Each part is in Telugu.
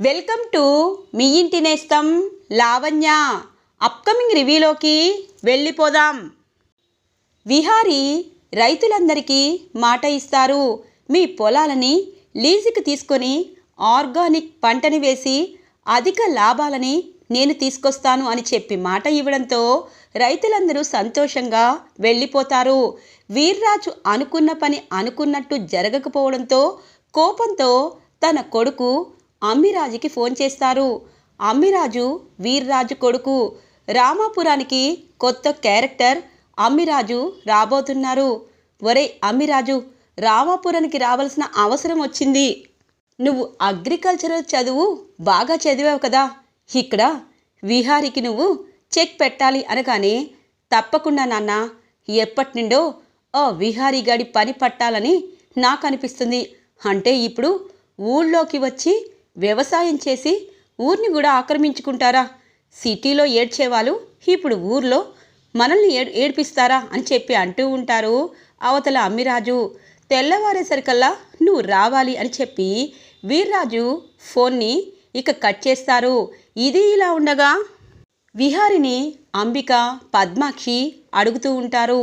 వెల్కమ్ టు మీ ఇంటి నేస్తం లావణ్య. అప్కమింగ్ రివ్యూలోకి వెళ్ళిపోదాం. విహారీ రైతులందరికీ మాట ఇస్తారు. మీ పొలాలని లీజుకి తీసుకొని ఆర్గానిక్ పంటని వేసి అధిక లాభాలని నేను తీసుకొస్తాను అని చెప్పి మాట ఇవ్వడంతో రైతులందరూ సంతోషంగా వెళ్ళిపోతారు. వీర్రాజు అనుకున్న పని అనుకున్నట్టు జరగకపోవడంతో కోపంతో తన కొడుకు అమ్మిరాజుకి ఫోన్ చేస్తారు. అమ్మిరాజు వీర్రాజు కొడుకు. రామాపురానికి కొత్త క్యారెక్టర్ అమ్మిరాజు రాబోతున్నారు. ఒరే అమ్మిరాజు రామాపురానికి రావాల్సిన అవసరం వచ్చింది. నువ్వు అగ్రికల్చరల్ చదువు బాగా చదివావు కదా. ఇక్కడ విహారికి నువ్వు చెక్ పెట్టాలి అనగానే తప్పకుండా నాన్న ఎప్పటి నుండో ఓ విహారీ గాడి పని పట్టాలని నాకు అనిపిస్తుంది అంటే ఇప్పుడు ఊళ్ళోకి వచ్చి వ్యవసాయం చేసి ఊరిని కూడా ఆక్రమించుకుంటారా? సిటీలో ఏడ్చేవాళ్ళు ఇప్పుడు ఊర్లో మనల్ని ఏడ్ ఏడ్పిస్తారా అని చెప్పి అంటూ ఉంటారు అవతల అమ్మిరాజు. తెల్లవారేసరికల్లా నువ్వు రావాలి అని చెప్పి వీర్రాజు ఫోన్ని ఇక కట్ చేస్తారు. ఇది ఇలా ఉండగా విహారిని అంబిక పద్మాక్షి అడుగుతూ ఉంటారు.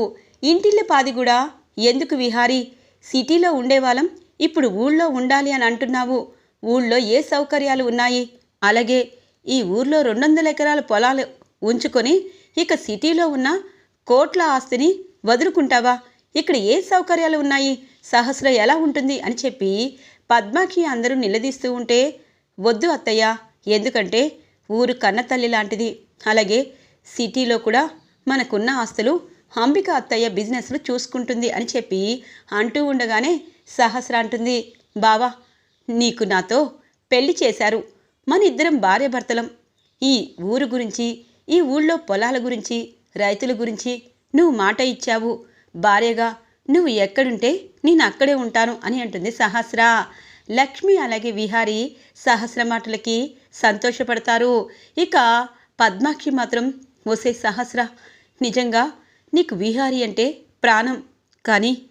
ఇంటిల్లి పాది కూడా ఎందుకు విహారి? సిటీలో ఉండేవాళ్ళం ఇప్పుడు ఊళ్ళో ఉండాలి అని అంటున్నావు. ఊళ్ళో ఏ సౌకర్యాలు ఉన్నాయి? అలాగే ఈ ఊర్లో రెండు వందల ఎకరాల పొలాలు ఉంచుకొని ఇక సిటీలో ఉన్న కోట్ల ఆస్తిని వదులుకుంటావా? ఇక్కడ ఏ సౌకర్యాలు ఉన్నాయి? సహస్ర ఎలా ఉంటుంది? అని చెప్పి పద్మాక్షి అందరూ నిలదీస్తూ ఉంటే వద్దు అత్తయ్య ఎందుకంటే ఊరు కన్నతల్లి లాంటిది. అలాగే సిటీలో కూడా మనకున్న ఆస్తులు అంబిక అత్తయ్య బిజినెస్లు చూసుకుంటుంది అని చెప్పి అంటూ ఉండగానే సహస్ర అంటుంది బావా నీకు నాతో పెళ్ళి చేశారు మన ఇద్దరం భార్యాభర్తలం. ఈ ఊరు గురించి ఈ ఊళ్ళో పొలాల గురించి రైతుల గురించి నువ్వు మాట ఇచ్చావు. భార్యగా నువ్వు ఎక్కడుంటే నేను అక్కడే ఉంటాను అని అంటుంది సహస్ర. లక్ష్మి అలాగే విహారి సహస్ర మాటలకి సంతోషపడతారు. ఇక పద్మాక్షి మాత్రం ఓసే సహస్ర నిజంగా నీకు విహారి అంటే ప్రాణం. కానీ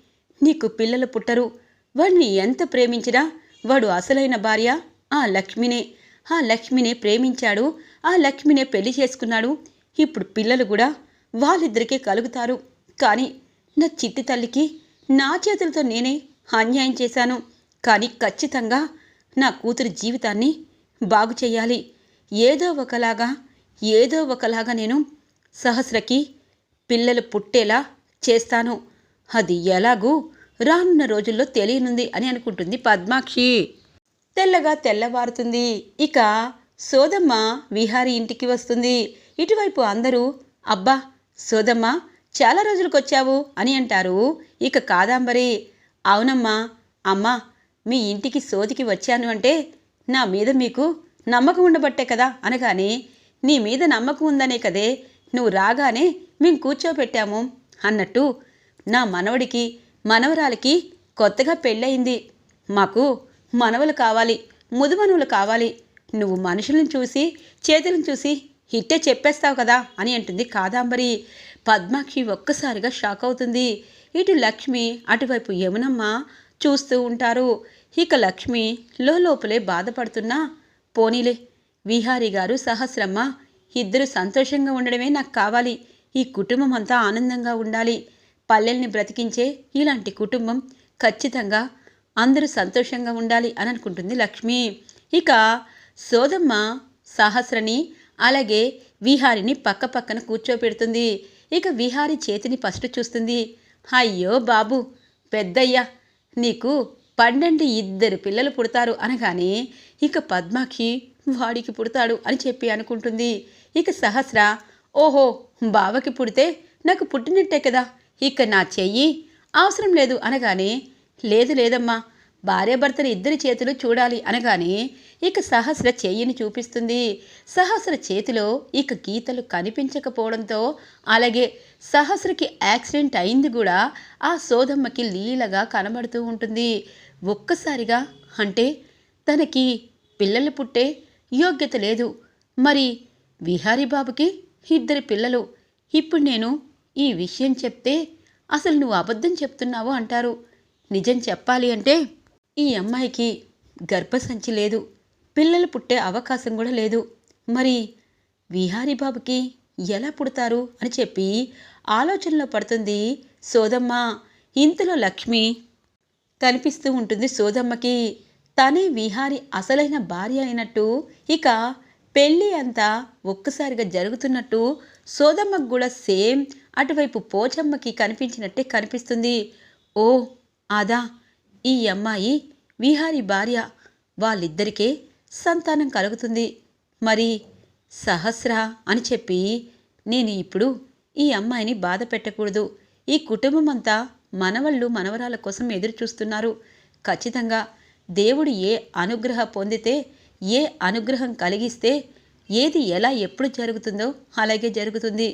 నీకు పిల్లలు పుట్టరు. వాడిని ఎంత ప్రేమించినా వాడు అసలైన భార్య? ఆ లక్ష్మినే. ఆ లక్ష్మినే ప్రేమించాడు. ఆ లక్ష్మినే పెళ్ళి చేసుకున్నాడు. ఇప్పుడు పిల్లలు కూడా వాళ్ళిద్దరికే కలుగుతారు. కానీ నా చిట్టి తల్లికి నా చేతులతో నేనే అన్యాయం చేశాను. కానీ ఖచ్చితంగా నా కూతురి జీవితాన్ని బాగు చేయాలి. ఏదో ఒకలాగా ఏదో ఒకలాగా నేను సహస్రకి పిల్లలు పుట్టేలా చేస్తాను. అది ఎలాగూ రానున్న రోజుల్లో తెలియనుంది అని అనుకుంటుంది పద్మాక్షి. తెల్లగా తెల్లవారుతుంది. ఇక సోదమ్మ విహారి ఇంటికి వస్తుంది. ఇటువైపు అందరూ అబ్బా సోదమ్మ చాలా రోజులకు వచ్చావు అని అంటారు. ఇక కాదాంబరి అవునమ్మా అమ్మా మీ ఇంటికి సోదికి వచ్చాను అంటే నా మీద మీకు నమ్మకం ఉండబట్టే కదా అనగానే నీ మీద నమ్మకం ఉందనే కదే నువ్వు రాగానే మేము కూర్చోపెట్టాము అన్నట్టు నా మనవడికి మనవరాలకి కొత్తగా పెళ్ళయింది. మాకు మనవలు కావాలి ముదుమనువులు కావాలి. నువ్వు మనుషులను చూసి చేతులను చూసి హిట్టే చెప్పేస్తావు కదా అని అంటుంది కాదాంబరి. పద్మాక్షి ఒక్కసారిగా షాక్ అవుతుంది. ఇటు లక్ష్మి అటువైపు యమునమ్మ చూస్తూ ఉంటారు. ఇక లక్ష్మి లోపలే బాధపడుతున్నా పోనీలే. విహారి గారు సహస్రమ్మ ఇద్దరు సంతోషంగా ఉండడమే నాకు కావాలి. ఈ కుటుంబం అంతా ఆనందంగా ఉండాలి. పల్లెల్ని బ్రతికించే ఇలాంటి కుటుంబం ఖచ్చితంగా అందరూ సంతోషంగా ఉండాలి అని అనుకుంటుంది లక్ష్మి. ఇక సోదమ్మ సహస్రని అలాగే విహారిని పక్క పక్కన కూర్చోపెడుతుంది. ఇక విహారి చేతిని ఫస్ట్ చూస్తుంది. అయ్యో బాబు పెద్దయ్యా నీకు పన్నెండు ఇద్దరు పిల్లలు పుడతారు అనగానే ఇక పద్మాక్షి వాడికి పుడతాడు అని చెప్పి అనుకుంటుంది. ఇక సహస్ర ఓహో బావకి పుడితే నాకు పుట్టినట్టే కదా ఇక నా చెయ్యి అవసరం లేదు అనగానే లేదు లేదమ్మా భార్యాభర్తలు ఇద్దరి చేతులు చూడాలి అనగానే ఇక సహస్ర చెయ్యిని చూపిస్తుంది. సహస్ర చేతిలో ఇక గీతలు కనిపించకపోవడంతో అలాగే సహస్రకి యాక్సిడెంట్ అయింది కూడా ఆ సోదమ్మకి లీలగా కనబడుతూ ఉంటుంది. ఒక్కసారిగా అంటే తనకి పిల్లలు పుట్టే యోగ్యత లేదు. మరి విహారీ బాబుకి ఇద్దరి పిల్లలు ఇప్పుడు నేను ఈ విషయం చెప్తే అసలు నువ్వు అబద్ధం చెప్తున్నావు అంటారు. నిజం చెప్పాలి అంటే ఈ అమ్మాయికి గర్భసంచి లేదు. పిల్లలు పుట్టే అవకాశం కూడా లేదు. మరి విహారీ బాబుకి ఎలా పుడతారు అని చెప్పి ఆలోచనలో పడుతుంది సోదమ్మ. ఇంతలో లక్ష్మి కనిపిస్తూ ఉంటుంది సోదమ్మకి. తనే విహారి అసలైన భార్య అయినట్టు ఇక పెళ్ళి అంతా ఒక్కసారిగా జరుగుతున్నట్టు సోదమ్మకు కూడా సేమ్ అటువైపు పోచమ్మకి కనిపించినట్టే కనిపిస్తుంది. ఓ అదా ఈ అమ్మాయి విహారి భార్య. వాళ్ళిద్దరికే సంతానం కలుగుతుంది. మరి సహస్ర అని చెప్పి నేను ఇప్పుడు ఈ అమ్మాయిని బాధ పెట్టకూడదు. ఈ కుటుంబం అంతా మనవళ్ళు మనవరాల కోసం ఎదురు చూస్తున్నారు ఖచ్చితంగా దేవుడు ఏ అనుగ్రహ పొందితే ఏ అనుగ్రహం కలిగిస్తే ఏది ఎలా ఎప్పుడు జరుగుతుందో అలాగే జరుగుతుంది.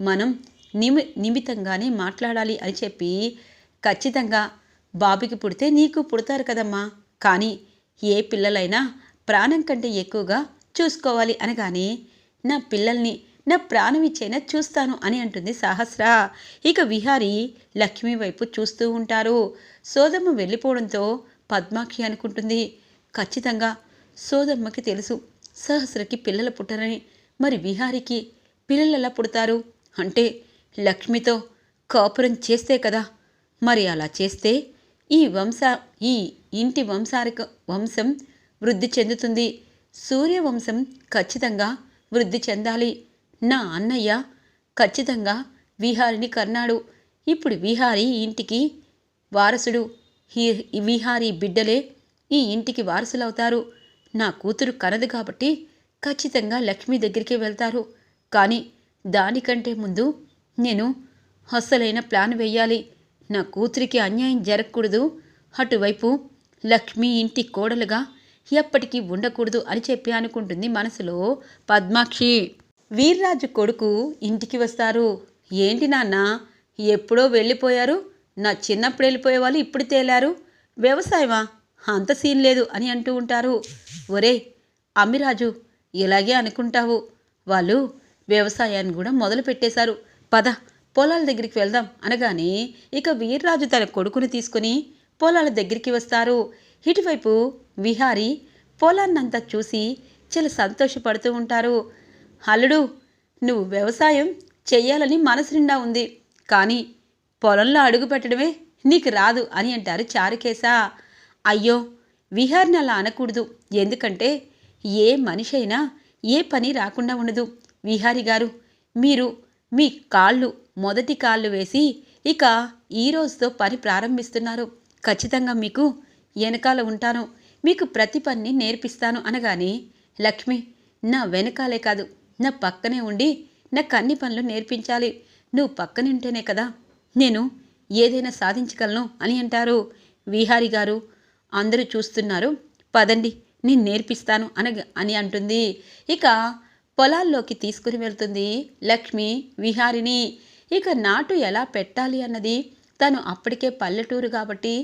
మనం నిమి నిమితంగానే మాట్లాడాలి అని చెప్పి ఖచ్చితంగా బాబుకి పుడితే నీకు పుడతారు కదమ్మా. కానీ ఏ పిల్లలైనా ప్రాణం కంటే ఎక్కువగా చూసుకోవాలి అనగానే నా పిల్లల్ని నా ప్రాణం ఇచ్చైనా చూస్తాను అని అంటుంది సహస్ర. ఇక విహారి లక్ష్మి వైపు చూస్తూ ఉంటారు. సోదమ్మ వెళ్ళిపోవడంతో పద్మాక్షి అనుకుంటుంది ఖచ్చితంగా సోదమ్మకి తెలుసు సహస్రకి పిల్లలు పుట్టరని. మరి విహారికి పిల్లలు ఎలా పుడతారు? అంటే లక్ష్మితో కాపురం చేస్తే కదా? మరి అలా చేస్తే ఈ వంశ ఈ ఇంటి వంశారిక వంశం వృద్ధి చెందుతుంది. సూర్యవంశం ఖచ్చితంగా వృద్ధి చెందాలి. నా అన్నయ్య ఖచ్చితంగా విహారిని కన్నాడు. ఇప్పుడు విహారి ఇంటికి వారసుడు. ఈ విహారి బిడ్డలే ఈ ఇంటికి వారసులవుతారు. నా కూతురు కనదు కాబట్టి ఖచ్చితంగా లక్ష్మి దగ్గరికి వెళ్తారు. కానీ దానికంటే ముందు నేను అసలైన ప్లాన్ వేయాలి. నా కూతురికి అన్యాయం జరగకూడదు. అటువైపు లక్ష్మి ఇంటి కోడలుగా ఎప్పటికీ ఉండకూడదు అని చెప్పి అనుకుంటుంది మనసులో పద్మాక్షి. వీర్రాజు కొడుకు ఇంటికి వస్తారు. ఏంటి నాన్న ఎప్పుడో వెళ్ళిపోయారు. నా చిన్నప్పుడు వెళ్ళిపోయే వాళ్ళు ఇప్పుడు తేలారు. వ్యవసాయమా? అంత సీన్ లేదు అని అంటూ ఉంటారు. ఒరే అమ్మిరాజు ఇలాగే అనుకుంటావు. వాళ్ళు వ్యవసాయాన్ని కూడా మొదలు పెట్టేశారు పద పొలాల దగ్గరికి వెళ్దాం అనగానే ఇక వీర్రాజు తన కొడుకుని తీసుకుని పొలాల దగ్గరికి వస్తారు. ఇటువైపు విహారి పొలాన్నంతా చూసి చాలా సంతోషపడుతూ ఉంటారు. అల్లుడు నువ్వు వ్యవసాయం చెయ్యాలని మనసు నిండా ఉంది. కానీ పొలంలో అడుగు పెట్టడమే నీకు రాదు అని అంటారు చారుకేశ. అయ్యో విహార్ని అలా అనకూడదు. ఎందుకంటే ఏ మనిషి అయినా ఏ పని రాకుండా ఉండదు. విహారి గారు మీరు మీ కాళ్ళు మొదటి కాళ్ళు వేసి ఇక ఈ రోజుతో పని ప్రారంభిస్తున్నారు. ఖచ్చితంగా మీకు వెనకాల ఉంటాను. మీకు ప్రతి పని నేర్పిస్తాను అనగానే లక్ష్మి నా వెనకాలే కాదు. నా పక్కనే ఉండి నాకు అన్ని పనులు నేర్పించాలి. నువ్వు పక్కనే ఉంటేనే కదా నేను ఏదైనా సాధించగలను అని అంటారు. విహారి గారు అందరూ చూస్తున్నారు. పదండి నేను నేర్పిస్తాను అనగ అని అంటుంది. ఇక పొలాల్లోకి తీసుకుని వెళ్తుంది. లక్ష్మి విహారిని ఇక నాటు ఎలా పెట్టాలి అన్నది తను అప్పటికే పల్లెటూరు కాబట్టి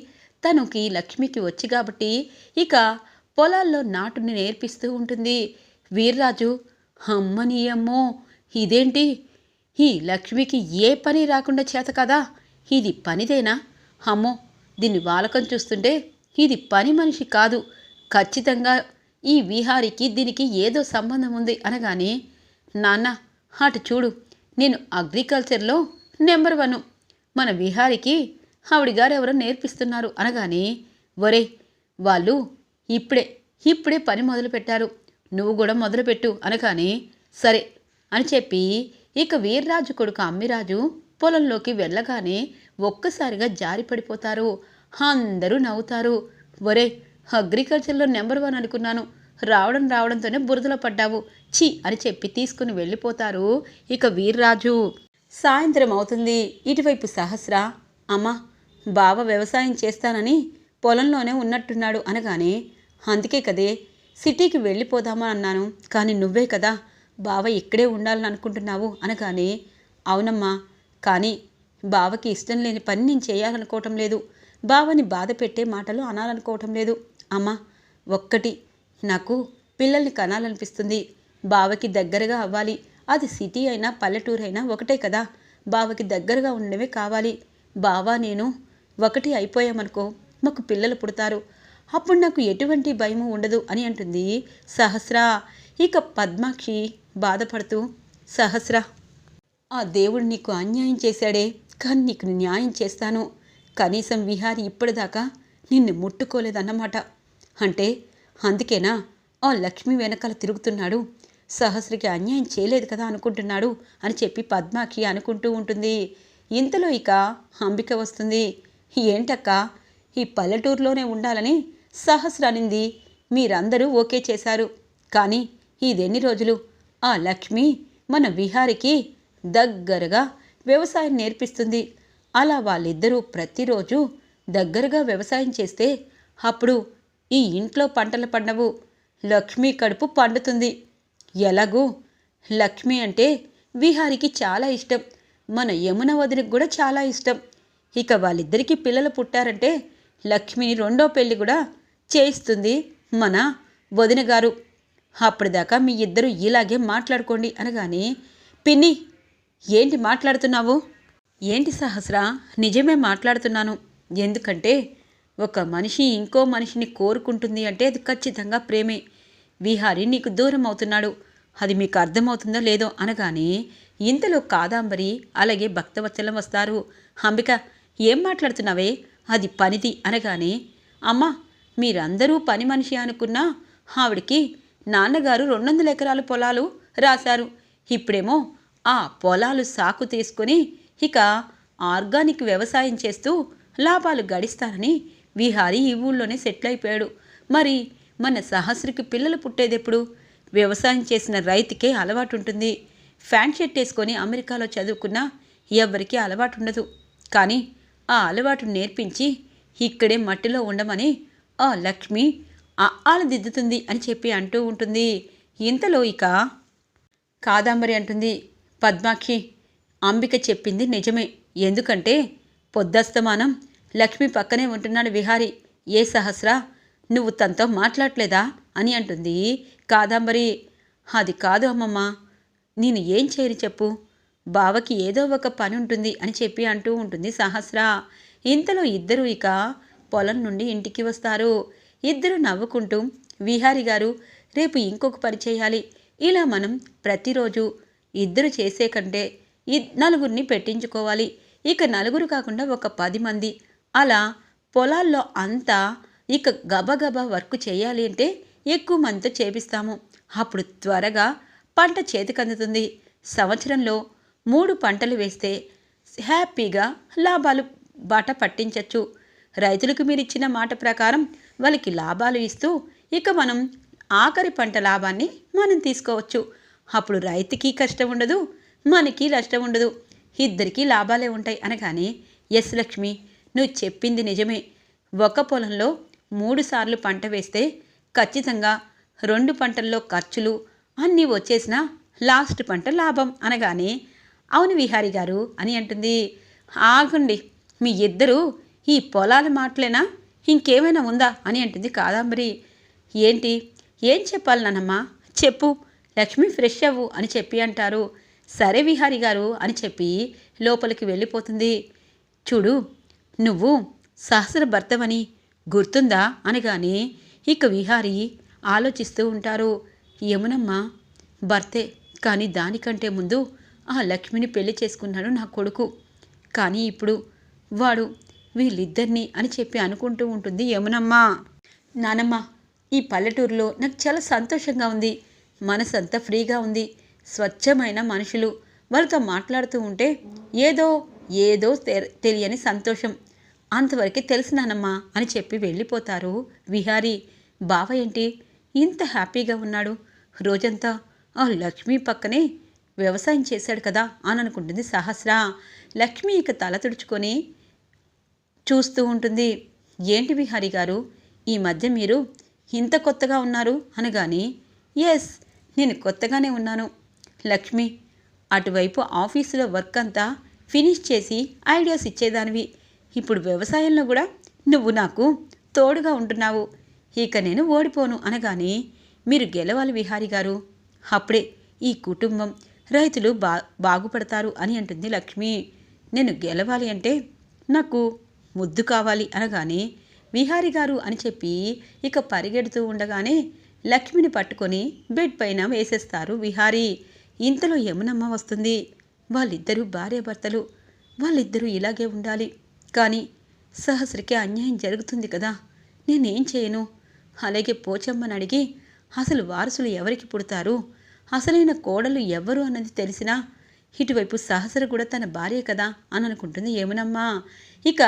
తనకి లక్ష్మికి వచ్చి కాబట్టి ఇక పొలాల్లో నాటుని నేర్పిస్తూ ఉంటుంది. వీర్రాజు అమ్మనీయమ్మో ఇదేంటి? ఈ లక్ష్మికి ఏ పని రాకుండా చేత కదా? ఇది పనిదేనా? అమ్మో దీన్ని వాలకం చూస్తుంటే ఇది పని మనిషి కాదు. ఖచ్చితంగా ఈ విహారికి దీనికి ఏదో సంబంధం ఉంది అనగానే నాన్న అటు చూడు. నేను అగ్రికల్చర్లో నెంబర్ వన్. మన విహారికి ఆవిడ గారు ఎవరో నేర్పిస్తున్నారు అనగానే ఒరే వాళ్ళు ఇప్పుడే ఇప్పుడే పని మొదలుపెట్టారు నువ్వు కూడా మొదలుపెట్టు అనగానే సరే అని చెప్పి ఇక వీర్రాజు కొడుకు అమ్మిరాజు పొలంలోకి వెళ్ళగానే ఒక్కసారిగా జారి పడిపోతారు అందరూ నవ్వుతారు. ఒరే అగ్రికల్చర్లో నెంబర్ వన్ అనుకున్నాను. రావడం రావడంతోనే బురదలో పడ్డావు. ఛీ! అని చెప్పి తీసుకుని వెళ్ళిపోతారు ఇక వీర్రాజు. సాయంత్రం అవుతుంది. ఇటువైపు సహస్ర అమ్మా బావ వ్యవసాయం చేస్తానని పొలంలోనే ఉన్నట్టున్నాడు అనగానే అందుకే కదే సిటీకి వెళ్ళిపోదామా అన్నాను. కానీ నువ్వే కదా బావ ఇక్కడే ఉండాలని అనుకుంటున్నావు అనగానే అవునమ్మా కానీ బావకి ఇష్టం లేని పని నేను చేయాలనుకోవటం లేదు. బావని బాధ పెట్టే మాటలు అనాలనుకోవటం లేదు. అమ్మా ఒక్కటి. నాకు పిల్లల్ని కనాలనిపిస్తుంది. బావకి దగ్గరగా అవ్వాలి. అది సిటీ అయినా పల్లెటూరు అయినా ఒకటే కదా. బావకి దగ్గరగా ఉండడమే కావాలి. బావా నేను ఒకటి అయిపోయామనుకో మాకు పిల్లలు పుడతారు. అప్పుడు నాకు ఎటువంటి భయము ఉండదు అని అంటుంది సహస్ర. ఇక పద్మాక్షి బాధపడుతూ సహస్ర ఆ దేవుడు నీకు అన్యాయం చేశాడే కానీ నీకు న్యాయం చేస్తాను. కనీసం విహారి ఇప్పటిదాకా నిన్ను ముట్టుకోలేదన్నమాట. అంటే అందుకేనా? ఆ లక్ష్మి వెనకాల తిరుగుతున్నాడు. సహస్రకి అన్యాయం చేయలేదు కదా అనుకుంటున్నాడు అని చెప్పి పద్మాకి అనుకుంటూ ఉంటుంది. ఇంతలో ఇక అంబిక వస్తుంది. ఏంటక్క? ఈ పల్లెటూరులోనే ఉండాలని సహస్ర అనింది. మీరందరూ ఓకే చేశారు. కానీ ఇదెన్ని రోజులు? ఆ లక్ష్మి మన విహారికి దగ్గరగా వ్యవసాయం నేర్పిస్తుంది. అలా వాళ్ళిద్దరూ ప్రతిరోజు దగ్గరగా వ్యవసాయం చేస్తే అప్పుడు ఈ ఇంట్లో పంటలు పండవు. లక్ష్మి కడుపు పండుతుంది. ఎలాగూ? లక్ష్మి అంటే విహారికి చాలా ఇష్టం. మన యమున వదినకు కూడా చాలా ఇష్టం. ఇక వాళ్ళిద్దరికీ పిల్లలు పుట్టారంటే లక్ష్మిని రెండో పెళ్ళి కూడా చేయిస్తుంది మన వదిన గారు. అప్పటిదాకా మీ ఇద్దరు ఇలాగే మాట్లాడుకోండి అనగానే పిన్ని ఏంటి మాట్లాడుతున్నావు? ఏంటి సహస్ర? నిజమే మాట్లాడుతున్నాను. ఎందుకంటే ఒక మనిషి ఇంకో మనిషిని కోరుకుంటుంది అంటే అది ఖచ్చితంగా ప్రేమే. విహారి నీకు దూరం అవుతున్నాడు. అది మీకు అర్థమవుతుందో లేదో అనగానే ఇంతలో కాదాంబరి అలాగే భక్తవత్సలం వస్తారు. అంబిక ఏం మాట్లాడుతున్నావే? అది పనిది అనగానే అమ్మా మీరందరూ పని మనిషి అనుకున్నా ఆవిడికి నాన్నగారు రెండు వందల ఎకరాల పొలాలు రాశారు. ఇప్పుడేమో ఆ పొలాలు సాకు తీసుకొని ఇక ఆర్గానిక్ వ్యవసాయం చేస్తూ లాభాలు గడిస్తానని విహారీ ఈ ఊళ్ళోనే సెటిల్ అయిపోయాడు మరి మన సహస్రికి పిల్లలు పుట్టేదెప్పుడు? వ్యవసాయం చేసిన రైతుకే అలవాటు ఉంటుంది ఫ్యాంట్ షర్ట్ వేసుకొని అమెరికాలో చదువుకున్నా ఎవరికీ అలవాటు ఉండదు కానీ ఆ అలవాటు నేర్పించి ఇక్కడే మట్టిలో ఉండమని ఆ లక్ష్మి ఆలు దిద్దుతుంది అని చెప్పి అంటూ ఉంటుంది. ఇంతలో ఇక కాదాంబరి అంటుంది. పద్మాక్షి అంబిక చెప్పింది నిజమే. ఎందుకంటే పొద్దస్తమానం లక్ష్మి పక్కనే ఉంటున్నాడు విహారి. ఏ సహస్రా? నువ్వు తనతో మాట్లాడలేదా? అని అంటుంది. కాదాంబరి అది కాదు అమ్మమ్మ. నేను ఏం చేయని చెప్పు. బావకి ఏదో ఒక పని ఉంటుంది అని చెప్పి అంటూ ఉంటుంది సహస్ర. ఇంతలో ఇద్దరు ఇక పొలం నుండి ఇంటికి వస్తారు. ఇద్దరు నవ్వుకుంటూ విహారి గారు రేపు ఇంకొక పని చేయాలి. ఇలా మనం ప్రతిరోజు ఇద్దరు చేసే కంటే నలుగురిని పెట్టించుకోవాలి. ఇక నలుగురు కాకుండా ఒక పది మంది అలా పొలాల్లో అంతా ఇక గబగబా వర్క్ చేయాలి అంటే ఎక్కువ మందితో చేపిస్తాము. అప్పుడు త్వరగా పంట చేతికందుతుంది. సంవత్సరంలో మూడు పంటలు వేస్తే హ్యాపీగా లాభాలు బాట పట్టించవచ్చు రైతులకు మీరు ఇచ్చిన మాట ప్రకారం వాళ్ళకి లాభాలు ఇస్తూ ఇక మనం ఆఖరి పంట లాభాన్ని మనం తీసుకోవచ్చు. అప్పుడు రైతుకి కష్టం ఉండదు మనకి నష్టం ఉండదు. ఇద్దరికీ లాభాలే ఉంటాయి అనగానే ఎస్ లక్ష్మి నువ్వు చెప్పింది నిజమే. ఒక పొలంలో మూడుసార్లు పంట వేస్తే ఖచ్చితంగా రెండు పంటల్లో ఖర్చులు అన్నీ వచ్చేసినా లాస్ట్ పంట లాభం అనగానే అవును విహారి గారు అని అంటుంది. ఆగండి మీ ఇద్దరు ఈ పొలాల మాటలేనా? ఇంకేమైనా ఉందా? అని అంటుంది కాదాంబరి. ఏంటి? ఏం చెప్పాలి నానమ్మా? చెప్పు. లక్ష్మి ఫ్రెష్ అవ్వు అని చెప్పి అంటారు. సరే విహారి గారు అని చెప్పి లోపలికి వెళ్ళిపోతుంది. చూడు నువ్వు సహస్ర భర్తవని గుర్తుందా? అనగానే ఇక విహారి ఆలోచిస్తూ ఉంటారు. యమునమ్మ భర్తే కానీ దానికంటే ముందు ఆ లక్ష్మిని పెళ్ళి చేసుకున్నాడు నా కొడుకు. కానీ ఇప్పుడు వాడు వీళ్ళిద్దరినీ అని చెప్పి అనుకుంటూ ఉంటుంది యమునమ్మ. నానమ్మ ఈ పల్లెటూరులో నాకు చాలా సంతోషంగా ఉంది. మనసంతా ఫ్రీగా ఉంది. స్వచ్ఛమైన మనుషులు. వాళ్ళతో మాట్లాడుతూ ఉంటే ఏదో ఏదో తెలియని సంతోషం. అంతవరకు తెలిసినానమ్మా అని చెప్పి వెళ్ళిపోతారు. విహారీ బావ ఏంటి? ఇంత హ్యాపీగా ఉన్నాడు. రోజంతా ఆ లక్ష్మి పక్కనే వ్యవసాయం చేశాడు కదా అని అనుకుంటుంది సహస్ర. లక్ష్మి ఇక తల తుడుచుకొని చూస్తూ ఉంటుంది. ఏంటి విహారీ గారు? ఈ మధ్య మీరు ఇంత కొత్తగా ఉన్నారు అనగాని ఎస్ నేను కొత్తగానే ఉన్నాను. లక్ష్మి అటువైపు ఆఫీసులో వర్క్ అంతా ఫినిష్ చేసి ఐడియాస్ ఇచ్చేదానివి. ఇప్పుడు వ్యవసాయంలో కూడా నువ్వు నాకు తోడుగా ఉంటున్నావు. ఇక నేను ఓడిపోను అనగానే మీరు గెలవాలి విహారి గారు. అప్పుడే ఈ కుటుంబం రైతులు బా బాగుపడతారు అని అంటుంది లక్ష్మి. నేను గెలవాలి అంటే నాకు ముద్దు కావాలి అనగానే విహారి గారు అని చెప్పి ఇక పరిగెడుతూ ఉండగానే లక్ష్మిని పట్టుకొని బెడ్ పైన వేసేస్తారు విహారీ. ఇంతలో యమునమ్మ వస్తుంది. వాళ్ళిద్దరూ భార్యాభర్తలు. వాళ్ళిద్దరూ ఇలాగే ఉండాలి. కానీ సహస్రకి అన్యాయం జరుగుతుంది కదా. నేనేం చేయను? అలాగే పోచమ్మని అడిగి అసలు వారసులు ఎవరికి పుడతారు? అసలైన కోడలు ఎవరు అన్నది తెలిసినా ఇటువైపు సహస్ర కూడా తన భార్య కదా అని అనుకుంటుంది ఏమనమ్మా. ఇక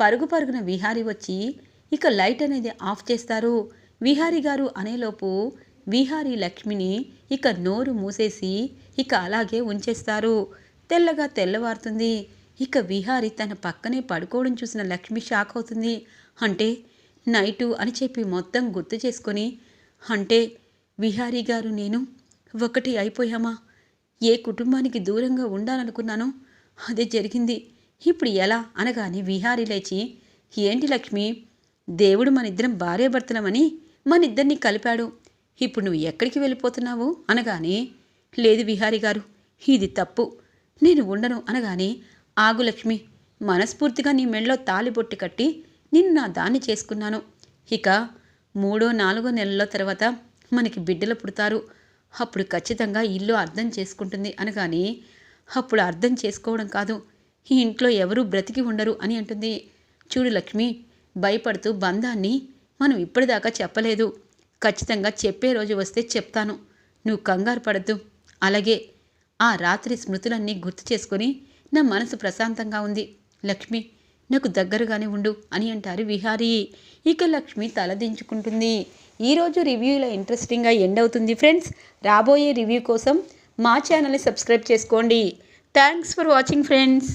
పరుగు పరుగున విహారి వచ్చి ఇక లైట్ అనేది ఆఫ్ చేస్తారు. విహారి గారు అనేలోపు విహారి లక్ష్మిని ఇక నోరు మూసేసి ఇక అలాగే ఉంచేస్తారు. తెల్లగా తెల్లవారుతుంది. ఇక విహారి తన పక్కనే పడుకోవడం చూసిన లక్ష్మి షాక్ అవుతుంది. అంటే నైటు అని చెప్పి మొత్తం గుర్తు చేసుకొని అంటే విహారీ గారు నేను ఒకటి అయిపోయామా? ఏ కుటుంబానికి దూరంగా ఉండాలనుకున్నానో అదే జరిగింది. ఇప్పుడు ఎలా? అనగానే విహారీ లేచి ఏంటి లక్ష్మి? దేవుడు మనిద్దరం భార్యాభర్తలమని మనిద్దరిని కలిపాడు. ఇప్పుడు నువ్వు ఎక్కడికి వెళ్ళిపోతున్నావు? అనగానే లేదు విహారీ గారు ఇది తప్పు. నేను ఉండను. అనగానే ఆగు లక్ష్మి మనస్ఫూర్తిగా నీ మెళ్ళలో తాలిబొట్టి కట్టి నిన్ను నా దాన్ని చేసుకున్నాను. ఇక మూడో నాలుగో నెలల తర్వాత మనకి బిడ్డలు పుడతారు. అప్పుడు ఖచ్చితంగా ఇల్లు అర్థం చేసుకుంటుంది అనగాని అప్పుడు అర్థం చేసుకోవడం కాదు. ఈ ఇంట్లో ఎవరూ బ్రతికి ఉండరు అని అంటుంది. చూడు లక్ష్మి భయపడుతూ బంధాన్ని మనం ఇప్పటిదాకా చెప్పలేదు. ఖచ్చితంగా చెప్పే రోజు వస్తే చెప్తాను. నువ్వు కంగారు పడద్దు. అలాగే ఆ రాత్రి స్మృతులన్నీ గుర్తు చేసుకొని నా మనసు ప్రశాంతంగా ఉంది. లక్ష్మి నాకు దగ్గరగానే ఉండు అని అంటారు విహారీ. ఇక లక్ష్మి తలదించుకుంటుంది ఈరోజు రివ్యూలో ఇంట్రెస్టింగ్గా ఎండ్ అవుతుంది ఫ్రెండ్స్. రాబోయే రివ్యూ కోసం మా ఛానల్ని సబ్స్క్రైబ్ చేసుకోండి. Thanks for watching friends.